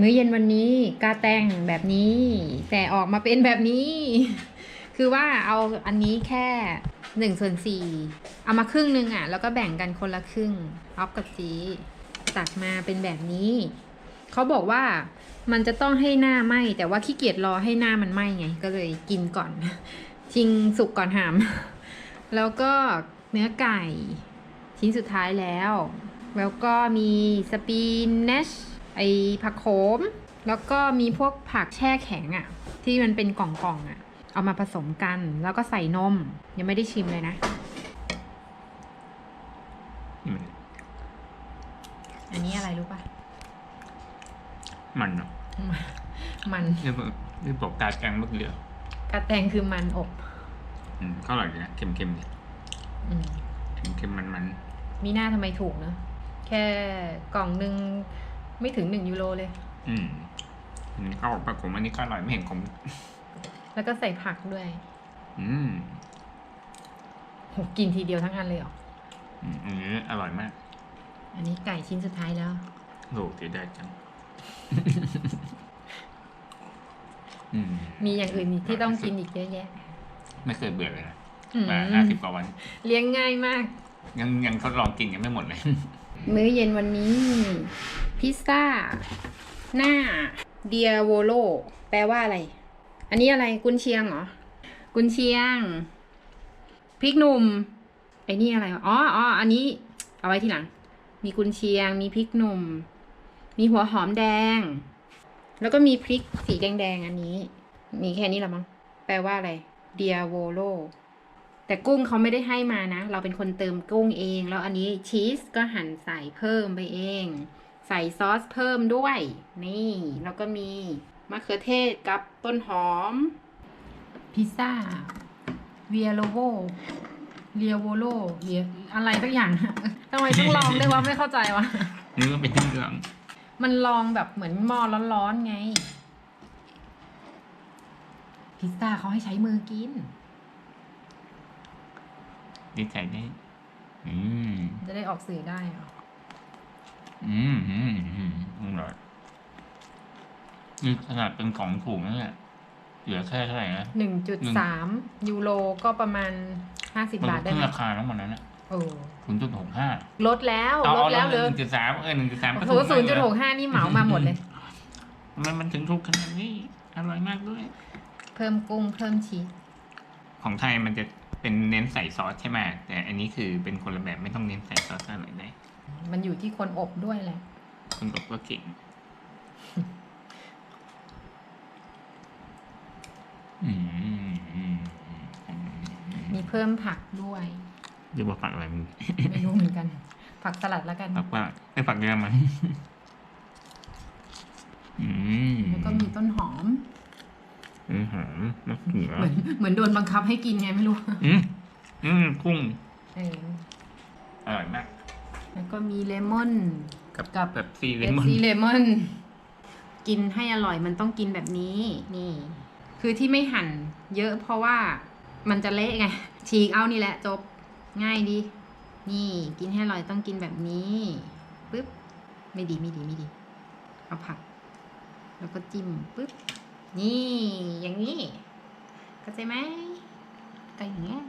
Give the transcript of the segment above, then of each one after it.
มื้อเย็นวันนี้กาแต่งแบบนี้ แต่ออกมาเป็นแบบนี้ คือว่าเอาอันนี้แค่หนึ่งส่วนสี่เอามาครึ่งหนึงอะ แล้วก็แบ่งกันคนละครึ่งออฟกับจีตักมาเป็นแบบนี้ เขาบอกว่ามันจะต้องให้หน้าไหมแต่ว่าขี้เกียจรอให้หน้ามันไหมไง ก็เลยกินก่อน ชิงสุกก่อนหาม แล้วก็เนื้อไก่ ชิ้นสุดท้ายแล้ว แล้วก็มีสปีนเนช ไอผักโขม แล้วก็มีพวกผักแช่แข็งอะ่ะ ที่มันเป็นกล่องๆอะ่ะ เอามาผสมกันแล้วก็ใส่นม ยังไม่ได้ชิมเลยนะอืมอันนี้อะไรรู้ปะมันเนาะมันนี่บอกนี่บอกการแกงมะเขือกระแตงคือมันอบ อืมก็อร่อยดีนะเค็มๆดิอืมเค็มๆมันมีหน้าทำไมถูกเนอะแค่กล่องหนึ่ง ไม่ถึงหนึ่งยูโรเลยๆอืมอันนี้ก็ปลาขมอันนี้ก็อร่อยไม่เห็นขมแล้วก็ใส่ผักด้วย อืมโหกินทีเดียวทั้งอันเลยเหรออืมอันนี้อร่อยมาก อันนี้ไก่ชิ้นสุดท้ายแล้วโหเสียดายจังอืมมีอย่างอื่นอีกที่ต้องกินอีกเยอะแยะ ไม่เคยเบื่อเลยนะอืมมาห้าสิบกว่าวัน เลี้ยงง่ายมาก ยังยังทดลองกินยังไม่หมดเลย มื้อเย็นวันนี้ พิซซ่า หน้าเดียโวโลแปลว่าอะไร อันนี้อะไรกุนเชียงเหรอ กุนเชียง พริกหนุ่มไอ้นี่อะไรอ๋ออ๋ออันนี้ เอาไว้ทีหลัง มีกุนเชียง มีพริกหนุ่ม มีหัวหอมแดง แล้วก็มีพริกสีแดงๆอันนี้ มีแค่นี้ละมั้งแปลว่าอะไรเดียโวโล แต่กุ้งเขาไม่ได้ให้มานะ เราเป็นคนเติมกุ้งเอง แล้วอันนี้ชีสก็หั่นใส่เพิ่มไปเอง ใส่ซอสเพิ่มด้วย นี่แล้วก็มีมะเขือเทศกับต้นหอม พิซซ่า เวียโลโวเรียโวโลเรียอะไรสักอย่างทำไมต้องลองด้วยวะไม่เข้าใจวะนี่ก็เป็นที่เรื่องมันลองแบบเหมือนหม้อร้อนๆไง พิซซ่าเขาให้ใช้มือกิน ดีใจได้ อืม จะได้ออกสื่อได้เหรออืมอืมอืมอร่อยนี่ขนาดเป็นของถูกนั่นแหละเหลือแค่เท่าไหร่นะ หนึ่งจุดสามยูโรก็ประมาณห้าสิบมันบาทได้ขึ้นไหมราคาแล้วหมดนั้นอะโอ้ศูนย์จุดหกห้าลดแล้วเอาลดแล้วหเลยนึ่งจุดสามเออหนึ่งจุดสามโอ้โหศูนย์จุดหกห้านี่เหมามาหมดเลยทำไมมันถึงถูกขนาดนี้ อร่อยมากด้วย เพิ่มกุ้งเพิ่มชีสของไทยมันจะ เป็นเน้นใส่ซอสใช่ไหมแต่อันนี้คือเป็นคนละแบบไม่ต้องเน้นใส่ซอสอร่อยได้มันอยู่ที่คนอบด้วยแหละคุณบอกว่าเก่งอืมอืมอืมอืมมีเพิ่มผักด้วยเดี๋ยวบอกฝักอะไรมึงไม่รู้เหมือนกัน ผักสลัดแล้วกันฝักว่าไอ้ฝักเยอะมันอืมแล้วก็มีต้นหอม อืมหอมมะเขือเหมือนเหมือนโดนบังคับให้กินไงไม่รู้ อืมอืมกุ้งเอออร่อยมาก แล้วก็มีเลมอน กับกับ แบบซีเลเอมอน ซีเลมอน กินให้อร่อยมันต้องกินแบบนี้ นี่ คือที่ไม่หั่น เยอะเพราะว่ามันจะเละไง ฉีกเอานี่แหละจบ ง่ายดี นี่ กินให้อร่อยต้องกินแบบนี้ปึ๊บ ไม่ดีไม่ดีไม่ดี เอาผัก แล้วก็จิ้มปึ๊บ นี่อย่างนี้เข้าใจไหมก็อย่างเงี้ย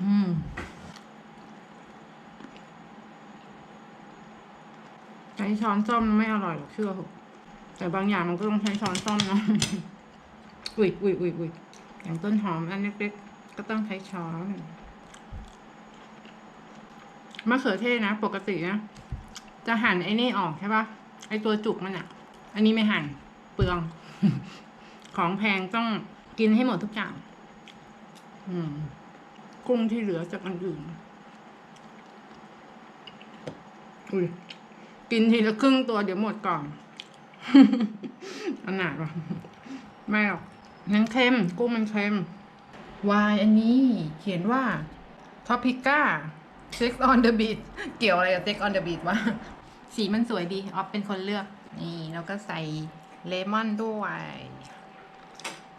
อืมใช้ช้อนส้อมไม่อร่อยหรอกเชื่อเถอะแต่บางอย่างมันก็ต้องใช้ช้อนส้อมนะอุ้ยอุ้ยอุ้ยอุ้ยอย่างต้นหอมอันเล็กๆก็ต้องใช้ช้อนมะเขือเทศนะ ปกตินะ จะหั่นไอ้นี่ออกใช่ปะไอ้ตัวจุกมันอะอันนี้ไม่หั่นเปลือง ของแพงต้องกินให้หมดทุกอย่างอืมกุ้งที่เหลือจากอันอื่นอุ้ยกินทีละครึ่งตัวเดี๋ยวหมดก่อนอันหนาดวะไม่หรอกนังเค็ม กุ้งมันเค็มวายอันนี้เขียนว่าท็อปิก้า Sex on the beat เกี่ยวอะไรกับ Sex on the beat วะ สีมันสวยดี ออฟเป็นคนเลือก นี่ แล้วก็ใส่เลมอนด้วย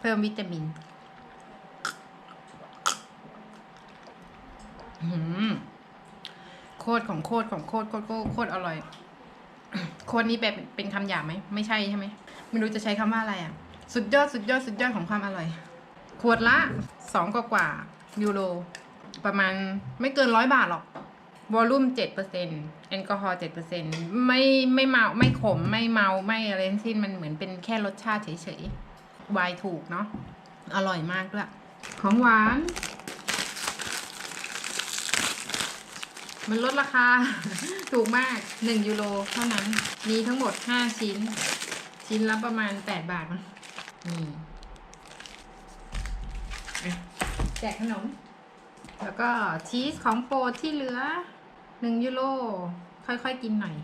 เพิ่มวิตามินอืมโคตรของโคตรของโคตรโคตรโคตรอร่อย โคตรนี้เป็นเป็นคำหยาบไหม ไม่ใช่ใช่ไหม ไม่รู้จะใช้คำว่าอะไรอะ สุดยอดสุดยอดสุดยอดของความอร่อย ขวดละสองกว่ากว่ายูโรประมาณไม่เกินร้อยบาทหรอก วอลลุ่มเจ็ดเปอร์เซ็นแอลกอฮอล์เจ็ดเปอร์เซ็นไม่ไม่เมาไม่ขมไม่เมาไม่อะไรทั้งสิ้นมันเหมือนเป็นแค่รสชาติเฉยๆวายถูกเนาะอร่อยมากด้วยของหวาน มันลดราคา ถูกมากหนึ่งยูโรเท่านั้น มีทั้งหมดห้าชิ้น ชิ้นละประมาณแปดบาทมั้งนี่แจกขนม แล้วก็ชีสของโปรดที่เหลือ หนึ่งยูโรค่อยๆกินหน่อย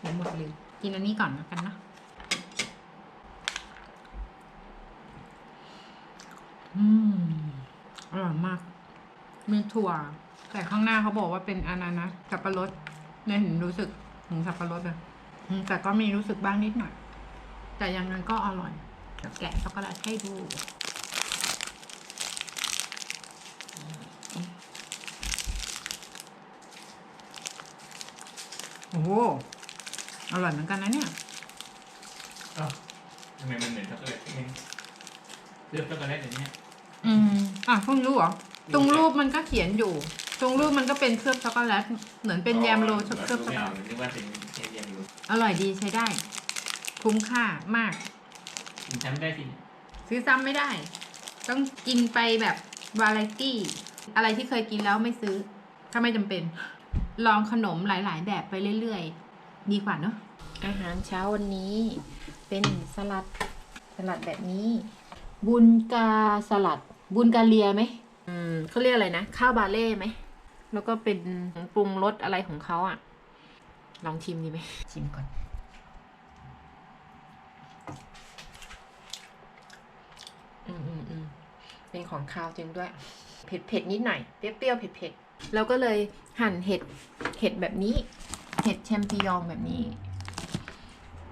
เดี๋ยวหมดเลยกินอันนี้ก่อนแล้วกันนะอืมอร่อยมาก มีถั่ว แต่ข้างหน้าเขาบอกว่าเป็นอานานะสับปะรดเนี่ยเห็นรู้สึกถึงสับปะรดอืมแต่ก็มีรู้สึกบ้างนิดหน่อย แต่ยังไงก็อร่อยเดี๋ยวแกะช็อกโกแลตให้ดู โอ้โหอร่อยเหมือนกันนะเนี่ย อ้าวทำไมมันเหมือนช็อกโกแลตเองเลือกช็อกโกแลตอย่างเนี้ยอืมอะเพิ่งรู้เหรอ ตรงรูปมันก็เขียนอยู่ ตรงรูปมันก็เป็นเคลือบช็อกโกแลต เหมือนเป็นแยมโรลเคลือบช็อกโกแลต นึกว่าเป็นเค้กแยมโรอร่อยดีใช้ได้ คุ้มค่ามาก กินซ้ำได้สิซื้อซ้ำไม่ได้ ต้องกินไปแบบวาไรตี้ อะไรที่เคยกินแล้วไม่ซื้อ ถ้าไม่จำเป็น ลองขนมหลาย ๆ แบบไปเรื่อย ๆ ดีกว่าเนอะอาหารเช้าวันนี้เป็นสลัดสลัดแบบนี้ บุญกาสลัด บุญกาเลียไหมอืมเขาเรียกอะไรนะข้าวบาเล่ไหมแล้วก็เป็นปรุงรสอะไรของเขาอะ ลองชิมดีไหมชิมก่อน อืมอืมอืมเป็นของคาวจริงด้วย เผ็ดเผ็ดนิดหน่อย เปรี้ยวๆเผ็ดเผ็ด แล้วก็เลยหั่นเห็ดเห็ดแบบนี้ เห็ดแชมปิญองแบบนี้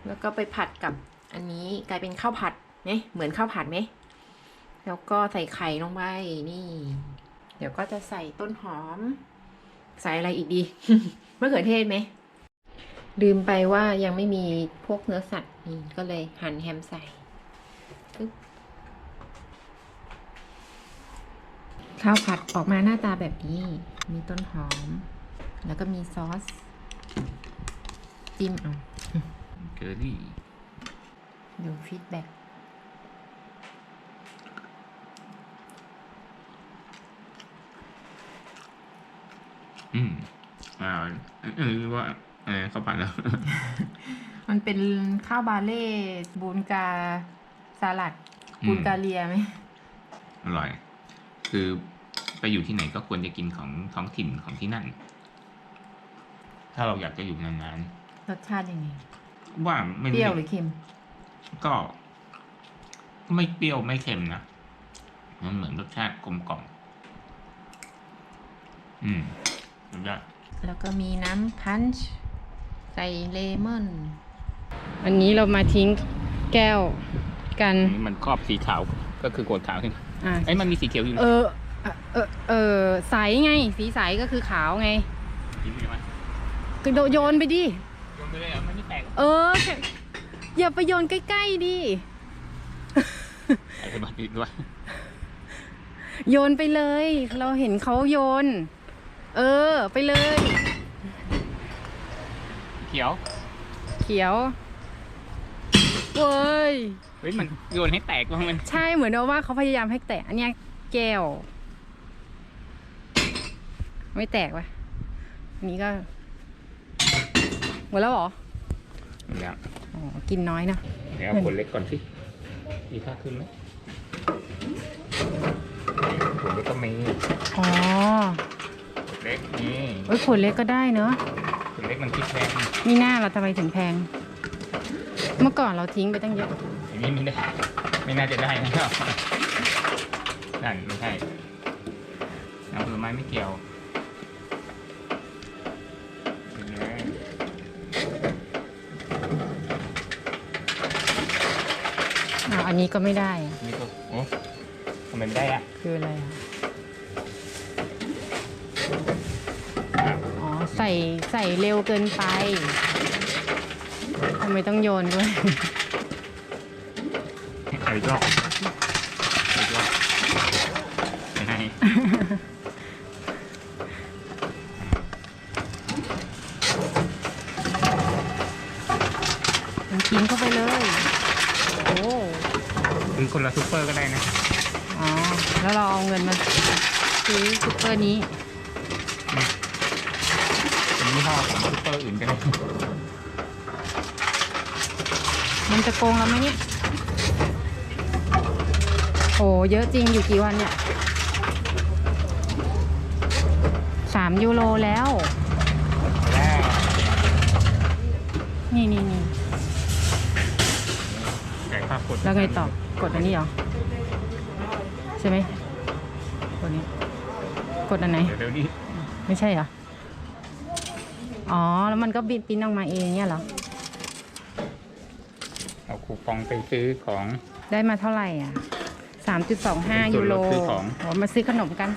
แล้วก็ไปผัดกับอันนี้กลายเป็นข้าวผัดไหมเหมือนข้าวผัดไหมแล้วก็ใส่ไข่ลงไปนี่ เดี๋ยวก็จะใส่ต้นหอม ใส่อะไรอีกดีมะเขือเทศไหมลืมไปว่ายังไม่มีพวกเนื้อสัตว์นี่ก็เลยหั่นแฮมใส่ข้าวผัดออกมาหน้าตาแบบนี้ มีต้นหอม แล้วก็มีซอส จิ้มเอาเกอรี่ดูฟีดแบ็กอืมอ่าเออว่าเออข้าวผัดแล้ว มันเป็นข้าวบาเล่บูนกาสลัดอืมบูนกาเลียไหม อร่อย คือ ไปอยู่ที่ไหนก็ควรจะกินของท้องถิ่นของที่นั่น ถ้าเราอยากจะอยู่นานรสชาติยังไงๆว่าไม่เปรี้ยวหรือเค็มก็ ไม่เปรี้ยวไม่เค็มนะมันเหมือนรสชาติกลมกล่อมอืมสุดยอดแล้วก็มีน้ำพันช์ใส่เลมอนวันนี้เรามาทิ้งแก้วกัน มันครอบสีขาวก็คือโกดขาวขึ้นอะ ไอ้ยมันมีสีเขียวอยู่เออ เออเออใสไง สีใสก็คือขาวไงกินไหมกระโดดโยนไปดิ โยนไปเลยเหรอะมันไม่แตกเออแค่อย่าไปโยนใกล้ๆดิไอ้บ้าดีด้วยโยนไปเลย เราเห็นเขาโยน เออ ไปเลย เขียว เขียวเว้ย เฮ้ยมันโยนให้แตกว่ามัน ใช่เหมือนว่าเขาพยายามให้แตกอันเนี้ยแก้ว ไม่แตกว่ะอันนี้ก็หมดแล้วเหรอเดี๋ยวอ๋อกินน้อยเนอะเดี๋ยวเอาคนเล็กก่อนสิมีค่าขึ้นไหมคนเล็กก็มีอ๋อคนเล็กนี่เอ้ยขวดเล็กก็ได้เนอะคนเล็กมันคิดแพงนี่หน้าเราทำไมถึงแพง เมื่อก่อนเราทิ้งไปตั้งเยอะอันนี้ไม่ได้ ไม่น่าจะได้นะนั่นไม่ใช่น้ำผลไม้ไม่เกี่ยวกินเลย อ่าอั นนี้ก็ไม่ได้อะนี่ก็โอ้ทำไมไม่ได้อะคืออะไรอะอ๋อซใส่ใส่เร็วเกินไปทำไมต้องโยนด้วย เอาอีกรอบเอาอีกรอบยังไงมันกินเข้าไปเลย โอ้ คือคนละซุปเปอร์ก็ได้นะ อ๋อ แล้วเราเอาเงินมาซื้อซุปเปอร์นี้เป็นยี่ห้อของซุปเปอร์อื่นก็ได้มันจะโกงเราไหมเนี่ย โอ้เยอะจริงอยู่กี่วันเนี่ยสามยูโรแล้วแล้วนี่นี่นี่จ่ายค่ากดแล้วไงต่อ กดอันนี้เหรอ ใช่ไหมกดนี้ กดอันไหน เดี๋ยวเดี๋ยวนี้ไม่ใช่เหรอ อ๋อ แล้วมันก็บินปริ้นออกมาเองเนี่ยเหรอ เอาคูปองไปซื้อของ ได้มาเท่าไหร่อะสามจุดสองห้าเป็นส่ยูวนโรลดซื้อของโมาซื้อขนมกัน